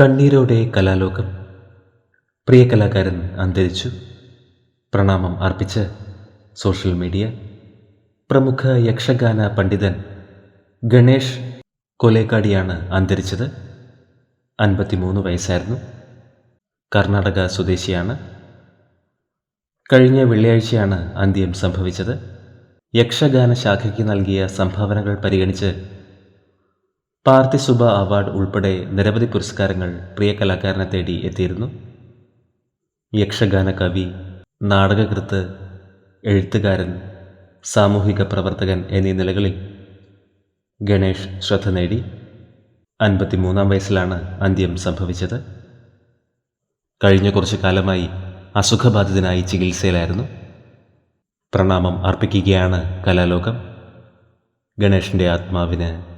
കണ്ണീരോടെ കലാലോകം. പ്രിയ കലാകാരൻ അന്തരിച്ചു. പ്രണാമം അർപ്പിച്ച് സോഷ്യൽ മീഡിയ. പ്രമുഖ യക്ഷഗാന പണ്ഡിതൻ ഗണേഷ് കൊലേക്കാടിയാണ് അന്തരിച്ചത്. അൻപത്തിമൂന്ന് വയസ്സായിരുന്നു. കർണാടക സ്വദേശിയാണ്. കഴിഞ്ഞ വെള്ളിയാഴ്ചയാണ് അന്ത്യം സംഭവിച്ചത്. യക്ഷഗാന ശാഖയ്ക്ക് നൽകിയ സംഭാവനകൾ പരിഗണിച്ച് പാർത്ഥിസുബ അവാർഡ് ഉൾപ്പെടെ നിരവധി പുരസ്കാരങ്ങൾ പ്രിയ കലാകാരനെ തേടി എത്തിയിരുന്നു. യക്ഷഗാന കവി നാടകകൃത്ത് എഴുത്തുകാരൻ സാമൂഹിക പ്രവർത്തകൻ എന്നീ നിലകളിൽ ഗണേഷ് ശ്രദ്ധ നേടി. അൻപത്തിമൂന്നാം വയസ്സിലാണ് അന്ത്യം സംഭവിച്ചത്. കഴിഞ്ഞ കുറച്ചു കാലമായി അസുഖബാധിതനായി ചികിത്സയിലായിരുന്നു. പ്രണാമം അർപ്പിക്കുകയാണ് കലാലോകം. ഗണേഷിന്റെ ആത്മാവിന്